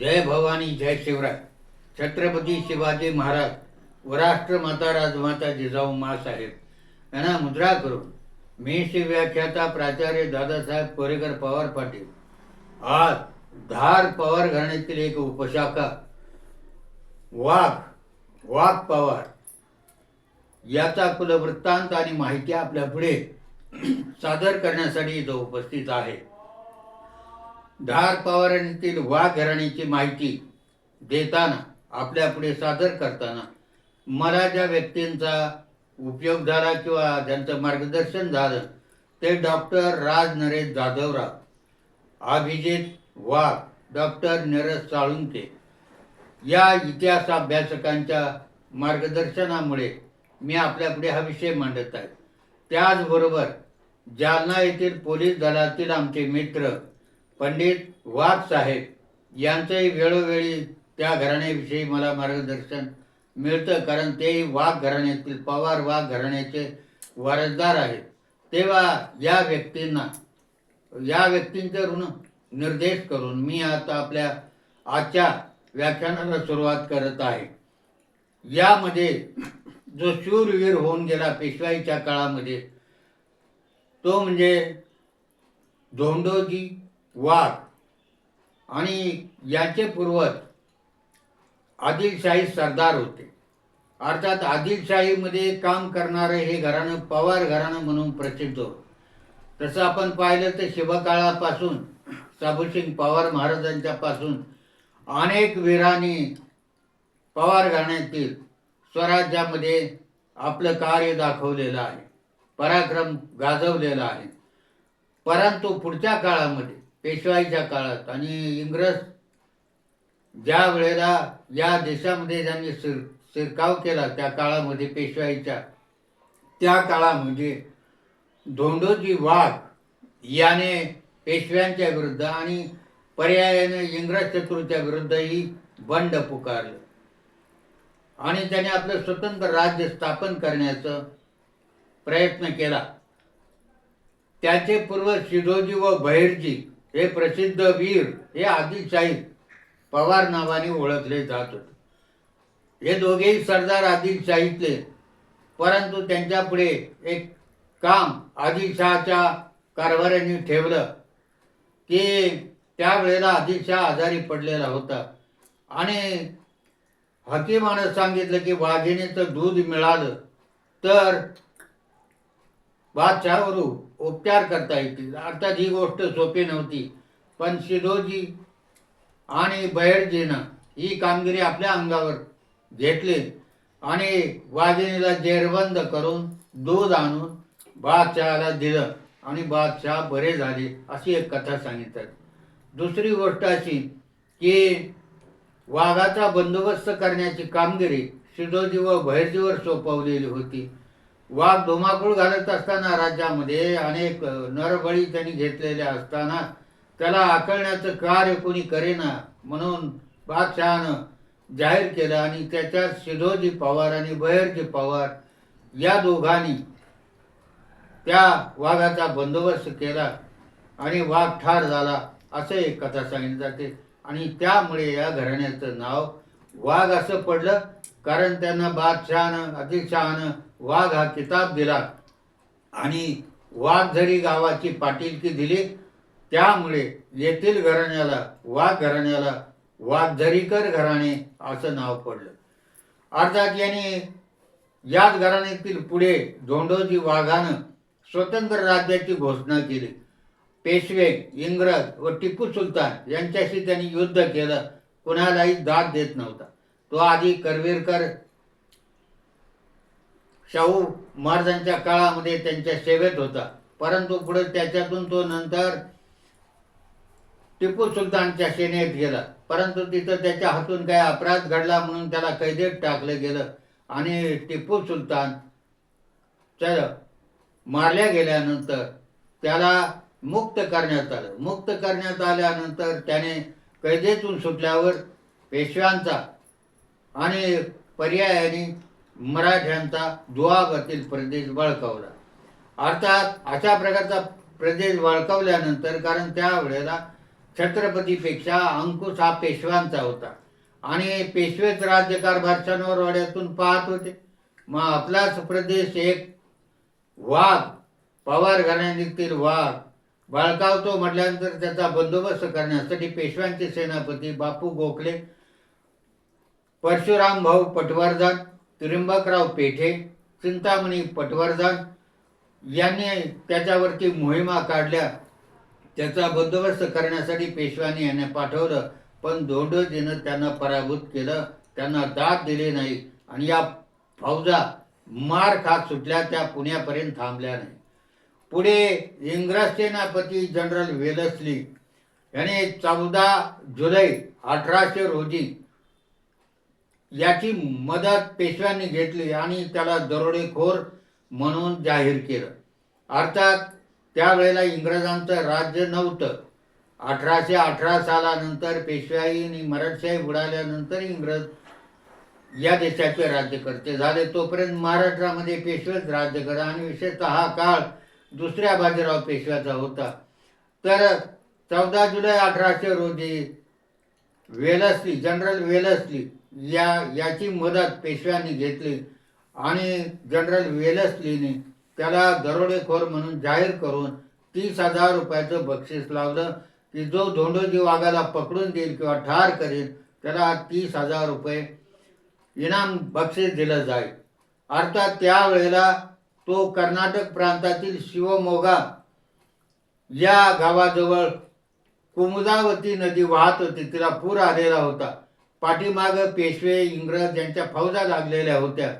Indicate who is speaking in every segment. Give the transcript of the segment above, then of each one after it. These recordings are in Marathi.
Speaker 1: जय भवानी जय शिवराय. छत्रपती शिवाजी महाराज वराष्ट्र माता राजमाता जिजाऊ मासाहेब यांना मुद्रा करून मी श्री व्याख्याता प्राचार्य दादासाहेब कोरेकर पवार पाटील. आज धार पवार घराण्यातील एक उपशाखा वाघ वाघ पवार. याचा कुलवृत्तांत आणि माहिती आपल्या पुढे सादर करण्यासाठी इथं उपस्थित आहे. धार पवारांतील वाघ घराण्याची माहिती देताना आपल्या पुढे सादर करताना मला ज्या व्यक्तींचा उपयोग झाला किंवा ज्यांचं मार्गदर्शन झालं ते डॉक्टर राज नरेश जाधवराव अभिजित वाघ डॉक्टर नरेश साळुंके. या इतिहास अभ्यासकांच्या मार्गदर्शनामुळे मी आपल्यापुढे हा विषय मांडत आहे. त्याचबरोबर जालना येथील पोलीस दलातील आमचे मित्र पंडित वाघ साहेब यांचंही वेळोवेळी त्या घराण्याविषयी मला मार्गदर्शन मिळतं कारण तेही वाघ घराण्यातील पवार वाघ घराण्याचे वारसदार आहेत. तेव्हा या व्यक्तींना या व्यक्तींचे ऋण निर्देश करून मी आता आपल्या आजच्या व्याख्यानाला सुरुवात करत आहे. यामध्ये जो शूरवीर होऊन गेला पेशवाईच्या काळामध्ये तो म्हणजे धोंडोजी वाघ आणि याचे पूर्वज आदिलशाही सरदार होते. अर्थात आदिलशाहीमध्ये काम करणारं हे घराणं पवार घराणं म्हणून प्रसिद्ध होतं. तसं आपण पाहिलं तर शिवकाळापासून साबुसिंग पवार महाराजांच्यापासून अनेक वीरांनी पवार घराण्यातील स्वराज्यामध्ये आपलं कार्य दाखवलेलं आहे. पराक्रम गाजवलेला आहे. परंतु पुढच्या काळामध्ये पेशवाईच्या काळात. आणि इंग्रज ज्या वेळेला या देशामध्ये ज्यांनी शिर शिरकाव केला त्या काळामध्ये पेशवाईच्या त्या काळामध्ये म्हणजे धोंडोजी वाघ याने पेशव्यांच्या विरुद्ध आणि पर्यायाने इंग्रज शत्रूच्या विरुद्धही बंड पुकारलं. आणि त्याने आपलं स्वतंत्र राज्य स्थापन करण्याचं प्रयत्न केला. त्याचे पूर्व शिरोजी व बहिर्जी हे प्रसिद्ध वीर हे आदिलशाही पवार नावाने ओळखले जात होते. हे दोघेही सरदार आदिलशाहीतले परंतु त्यांच्यापुढे एक काम आदिलशहाच्या कारभाऱ्यांनी ठेवलं की त्यावेळेला आदिलशहा आजारी पडलेला होता. आणि हकीमानं सांगितलं की वाघिणीचं दूध मिळालं तर बादशहावर उपचार करता येतील. अर्थात ही गोष्ट सोपी नव्हती पण शिदोजी आणि बहिर्जीनं ही कामगिरी आपल्या अंगावर घेतली आणि वाघिणीला जेरबंद करून दूध आणून बादशहाला दिलं आणि बादशाह बरे झाले अशी एक कथा सांगितली. दुसरी गोष्ट अशी की वाघाचा बंदोबस्त करण्याची कामगिरी शिदोजी व बहिर्जीवर सोपवलेली होती. वाघ धुमाकूळ घालत असताना राज्यामध्ये अनेक नरबळी त्यांनी घेतलेले असताना त्याला आकळण्याचं कार्य कोणी करेना म्हणून बादशहानं जाहीर केलं आणि त्याच्यात शिधोजी पवार आणि बहिरजी पवार या दोघांनी त्या वाघाचा बंदोबस्त केला आणि वाघ ठार झाला असं एक कथा सांगितली जाते. आणि त्यामुळे या घराण्याचं नाव वाघ असं पडलं कारण त्यांना बादशहानं अतिशहानं वाघ हा किताब दिला. आणि वाघझरी गावाची पाटीलकी दिली त्यामुळे येथील घराण्याला वाघ घराण्याला वाघझरीकर घराणे असं नाव पडलं. अर्थात यांनी याच घराण्यातील पुढे धोंडोजी वाघानं स्वतंत्र राज्याची घोषणा केली. पेशवे इंग्रज व टिपू सुलतान यांच्याशी त्यांनी युद्ध केलं. कुणालाही दाद देत नव्हता. तो आधी करवीरकर शाहू महाराजांच्या काळामध्ये त्यांच्या सेवेत होता. परंतु पुढे त्याच्यातून तो नंतर टिपू सुलतानच्या सेनेत गेला. परंतु तिथं त्याच्या हातून काही अपराध घडला म्हणून त्याला कैदेत टाकलं गेलं. आणि टिपू सुलतान मारल्या गेल्यानंतर त्याला मुक्त करण्यात आलं. मुक्त करण्यात आल्यानंतर त्याने कैदेतून सुटल्यावर पेशव्यांचा आणि पर्यायाने मराठ्यांचा दुआबातील प्रदेश बळकावला अर्थात अशा प्रकारचा प्रदेश बळकावल्यानंतर कारण त्यावेळेला छत्रपतीपेक्षा अंकुश हा पेशव्यांचा होता. आणि पेशवेच राज्यकारभार वाड्यातून पाहत होते. मग आपलाच प्रदेश एक वाघ पवार घराण्यातील वाघ बाळकावतो म्हटल्यानंतर त्याचा बंदोबस्त करण्यासाठी पेशव्यांचे सेनापती बापू गोखले परशुराम भाऊ पटवर्धन त्रिंबकराव पेठे चिंतामणी पटवर्धन यांनी त्याच्यावरती मोहिमा काढल्या. त्याचा बंदोबस्त करण्यासाठी पेशवानी यांना पाठवलं पण धोंडोजीनं त्यांना पराभूत केलं. त्यांना दाद दिली नाही आणि या फौजा मार खात सुटल्या त्या पुण्यापर्यंत थांबल्या नाही. पुढे इंग्रज सेनापती जनरल वेलसली याने चौदा जुलै अठराशे रोजी याची मदत पेशव्यांनी घेतली आणि त्याला दरोडेखोर म्हणून जाहीर केलं. अर्थात त्यावेळेला इंग्रजांचं राज्य नव्हतं. अठराशे अठरा सालानंतर पेशवाई आणि मराठशाही बुडाल्यानंतर इंग्रज या देशाचे राज्यकर्ते झाले. तोपर्यंत महाराष्ट्रामध्ये पेशवेच राज्य करा आणि विशेषतः हा काळ दुसऱ्या बाजीराव पेशव्याचा होता. तर चौदा जुलै अठराशे रोजी वेलस्ली जनरल वेलस्ली या याची मदत पेशव्यांनी घेतली. आणि जनरल वेलसलीने त्याला दरोडेखोर म्हणून जाहीर करून तीस हजार रुपयाचं बक्षीस लावलं की जो धोंडोजी वाघाला पकडून देईल किंवा ठार करेल त्याला तीस हजार रुपये इनाम बक्षीस दिलं जाईल. अर्थात त्यावेळेला तो कर्नाटक प्रांतातील शिवमोगा या गावाजवळ कुमुदावती नदी वाहत होती तिला पूर आलेला होता. पाठीमागं पेशवे इंग्रज यांच्या फौजा लागलेल्या होत्या.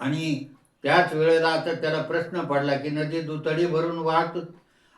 Speaker 1: आणि त्याच वेळेला आता त्याला प्रश्न पडला की नदी दुतडी भरून वाहत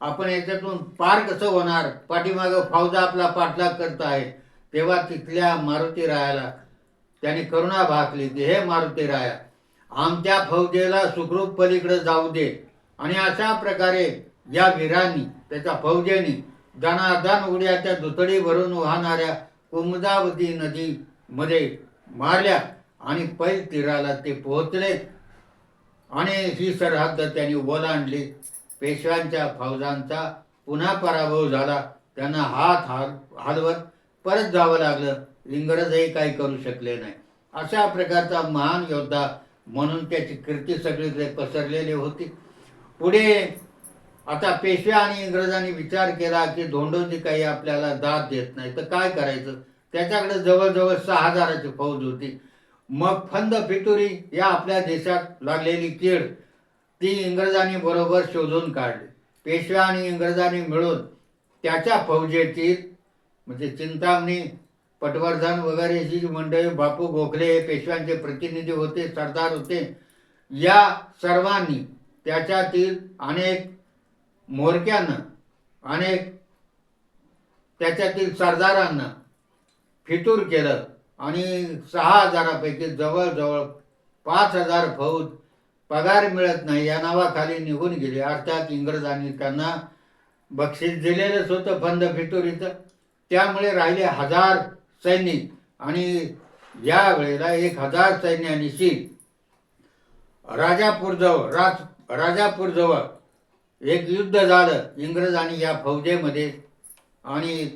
Speaker 1: आपण याच्यातून पार कसं होणार? पाठीमागं फौजा आपला पाठलाग करत आहे. तेव्हा तिथल्या मारुती रायाला त्याने करुणा भाकली की हे मारुती राया आमच्या फौजेला सुखरूप पलीकडे जाऊ दे. आणि अशा प्रकारे या वीरांनी त्याच्या फौजेनी दणादण उड्याच्या दुतडी भरून वाहणाऱ्या कुमुदावती नदीमध्ये मारल्या आणि पैल तीराला ते पोहोचले. आणि ही सरहद्द त्यांनी ओलांडली. पेशव्यांच्या फौजांचा पुन्हा पराभव झाला. त्यांना हात हाल हलवत परत जावं लागलं. इंग्रजही काही करू शकले नाही. अशा प्रकारचा महान योद्धा म्हणून त्याची कीर्ती सगळीकडे पसरलेली होती. पुढे आता पेशव्या आणि इंग्रजांनी विचार केला की धोंडोजी काही आपल्याला दाद देत नाही. तर काय करायचं? त्याच्याकडे जवळजवळ सहा हजाराची फौज होती. मग फंद फितुरी या आपल्या देशात लागलेली कीड ती इंग्रजांनी बरोबर शोधून काढली. पेशव्या आणि इंग्रजांनी मिळून त्याच्या फौजेची म्हणजे चिंतामणी पटवर्धन वगैरे ही जी मंडळी बापू गोखले हे पेशव्यांचे प्रतिनिधी होते सरदार होते या सर्वांनी त्याच्यातील अनेक मोरक्यांना अनेक त्याच्यातील सरदारांना फितूर केलं आणि सहा हजारापैकी जवळजवळ पाच हजार फौज पगार मिळत नाही. या नावाखाली निघून गेले. अर्थात इंग्रजांनी त्यांना बक्षीस दिलेलंच होतं फंद फितुरीचं त्यामुळे राहिले हजार सैनिक आणि या वेळेला एक हजार सैन्यानिशी राजापूरजवळ राज राजापूरजवळ एक युद्ध झालं इंग्रज आणि या फौजेमध्ये. आणि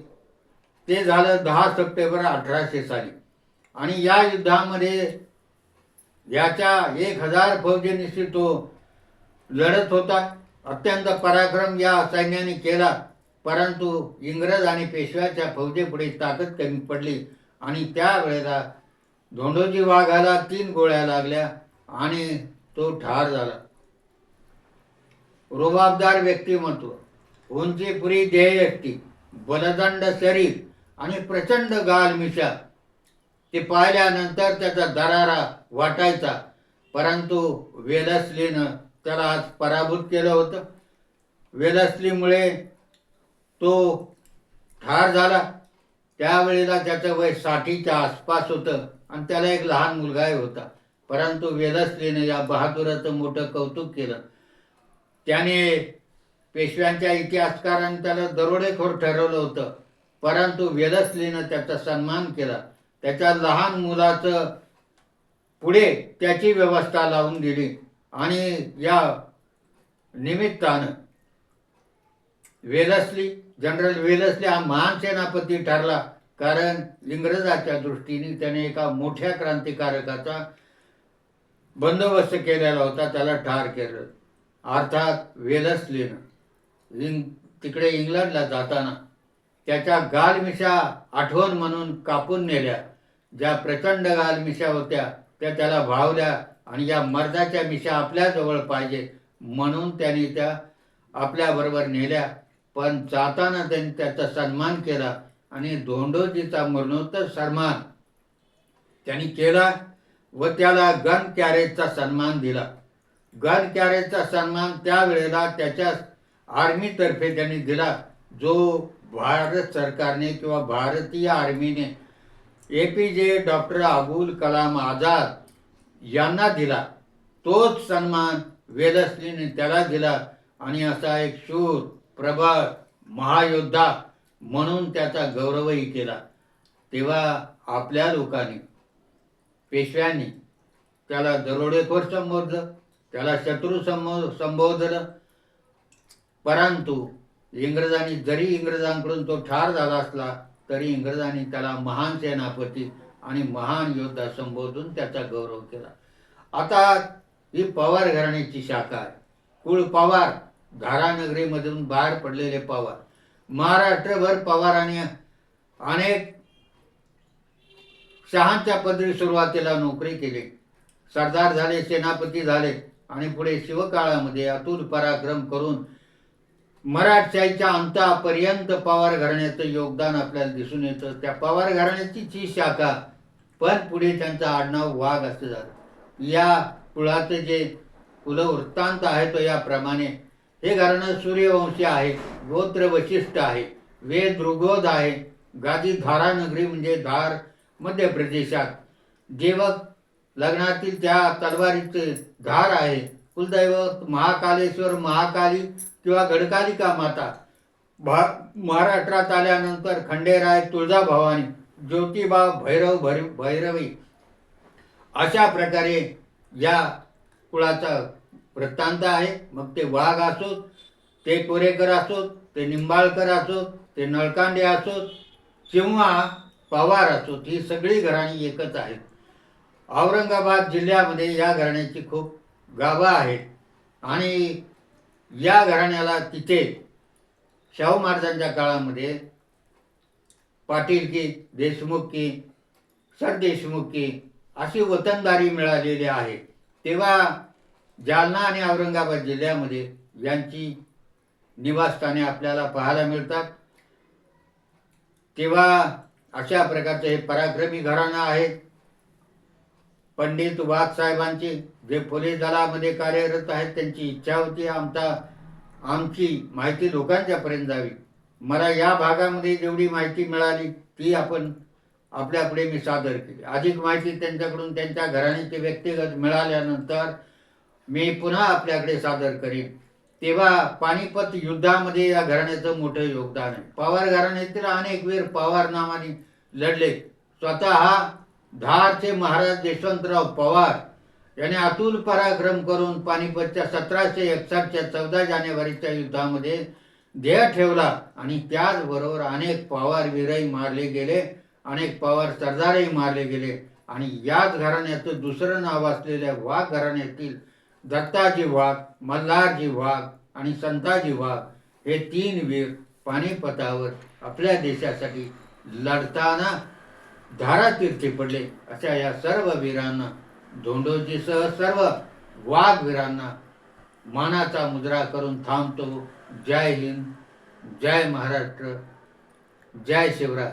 Speaker 1: ते झालं दहा सप्टेंबर अठराशे साली. आणि या युद्धामध्ये याच्या एक हजार फौजेनिशी तो लढत होता. अत्यंत पराक्रम या सैन्याने केला. परंतु इंग्रज आणि पेशव्याच्या फौजेपुढे ताकद कमी पडली. आणि त्यावेळेला धोंडोजी वाघाला तीन गोळ्या लागल्या आणि तो ठार झाला. रुबाबदार व्यक्तिमत्व उंचीपुरी ध्येयष्टी बलदंड शरीर आणि प्रचंड गालमिशा ते पाहिल्यानंतर त्याचा दरारा वाटायचा परंतु वेलस्लीनं त्याला आज पराभूत केलं होतं. वेलस्लीमुळे तो ठार झाला. त्यावेळेला त्याचं वय साठीच्या आसपास होतं आणि त्याला एक लहान मुलगाही होता. परंतु वेलस्लीनं या बहादुराचं मोठं कौतुक केलं. त्याने पेशव्यांच्या इतिहासकारांनी त्याला दरोडेखोर ठरवलं होतं. परंतु वेदस्लीनं त्याचा सन्मान केला. त्याच्या लहान मुलाचं पुढे त्याची व्यवस्था लावून दिली. आणि या निमित्तानं वेलसली जनरल वेलसली हा महान सेनापती ठरला. कारण इंग्रजाच्या दृष्टीने त्याने एका मोठ्या क्रांतिकारकाचा बंदोबस्त केलेला होता. त्याला ठार केलं. अर्थात वेलसलीनं इंग तिकडे इंग्लंडला जाताना त्याच्या गालमिशा आठवण म्हणून कापून नेल्या. ज्या प्रचंड गालमिशा होत्या त्या त्याला भावल्या आणि या मर्दाच्या मिशा आपल्याजवळ पाहिजे म्हणून त्यांनी त्या आपल्याबरोबर नेल्या. पण जाताना त्यांनी त्याचा सन्मान केला आणि धोंडोजीचा मरणोत्तर सन्मान त्यांनी केला व त्याला गन कॅरेजचा सन्मान दिला. गन सन्मान त्यावेळेला त्याच्या आर्मीतर्फे त्यांनी दिला. जो भारत सरकारने किंवा भारतीय आर्मीने A P J doctor Abul Kalam Azad यांना दिला. तोच सन्मान वेलस्लीने त्याला दिला. आणि असा एक शूर प्रबळ महायोद्धा म्हणून त्याचा गौरवही केला. तेव्हा आपल्या लोकांनी पेशव्यांनी त्याला दरोडेखोर संबोधलं. त्याला शत्रू संबो संबोधलं परंतु इंग्रजांनी जरी इंग्रजांकडून तो ठार झाला असला तरी इंग्रजांनी त्याला महान सेनापती आणि महान योद्धा संबोधून त्याचा गौरव केला. आता ही पवार घराण्याची शाखा आहे. कुळ पवार धारानगरीमधून बाहेर पडलेले पवार. महाराष्ट्रभर पवारांनी अनेक शहांच्या पदरी सुरुवातीला नोकरी केली. सरदार झाले सेनापती झाले आणि पुढे शिवकाळामध्ये अतुल पराक्रम करून मराठशाहीच्या अंतापर्यंत पवार घराण्याचं योगदान आपल्याला दिसून येतं. त्या पवार घराण्याचीच ही शाखा पण पुढे त्यांचं आडनाव वाघ असं झालं. या कुळाचं जे कुलवृत्तांत आहे तो याप्रमाणे हे घराणं सूर्यवंशी आहे गोत्र वशिष्ठ आहे वेद ऋगोद आहे गादी धारानगरी म्हणजे धार मध्य प्रदेशात जेवक लग्नातील त्या तलवारीचे धार आहे. कुलदैवत महाकालेश्वर महाकाली किंवा गडकालिका माता. भा महाराष्ट्रात आल्यानंतर खंडेराय तुळजाभवानी ज्योतिबा भैरव भैर भैरवी अशा प्रकारे या कुळाचा वृत्तांत आहे. मग ते वाघ असोत ते कोरेकर असोत ते निंबाळकर असोत ते नळकांडे असोत किंवा पवार असोत ही सगळी घराणी एकच आहेत. औरंगाबाद जिल्ह्यामध्ये या घराण्याची खूप गाभा आहेत. आणि या घराण्याला तिथे शाहू महाराजांच्या काळामध्ये पाटील की देशमुख की सरदेशमुख की अशी वतनदारी मिळालेली आहे. तेव्हा जालना आणि औरंगाबाद जिल्ह्यामध्ये यांची निवासस्थाने आपल्याला पाहायला मिळतात. तेव्हा अशा प्रकारचे हे पराक्रमी घराणं आहेत. पंडित वाघ साहेबांची जे पोलीस दलामध्ये कार्यरत आहेत त्यांची इच्छा होती. आमचा आमची माहिती लोकांच्यापर्यंत जावी. मला या भागामध्ये जेवढी माहिती मिळाली ती आपण आपल्यापुढे मी सादर केली. अधिक माहिती त्यांच्याकडून त्यांच्या घराण्याची व्यक्तिगत मिळाल्यानंतर मी पुन्हा आपल्याकडे सादर करीन. तेव्हा पानिपत युद्धामध्ये या घराण्याचं मोठं योगदान आहे. पवार घराण्यातील अनेक वीर पवार नावाने लढले स्वतः धारचे महाराज यशवंतराव पवार यांनी अतुल पराक्रम करून पानिपतच्या सतराशे एकसष्टच्या चौदा जानेवारीच्या युद्धामध्ये ध्येय ठेवला आणि त्याचबरोबर अनेक पवार वीरही मारले गेले अनेक पवार सरदारही मारले गेले. आणि याच घराण्याचं दुसरं नाव असलेल्या वाघ घराण्यातील दत्ताजी वाघ मल्हारजी वाघ आणि संताजी वाघ हे तीन वीर पानिपतावर आपल्या देशासाठी लढताना धारातीर्थी पडले अशा या सर्व वीरांना धोंडोजीसह सर्व वाघ वीरांना मानाचा मुद्रा करून थांबतो. जय हिंद जय महाराष्ट्र जय शिवराय.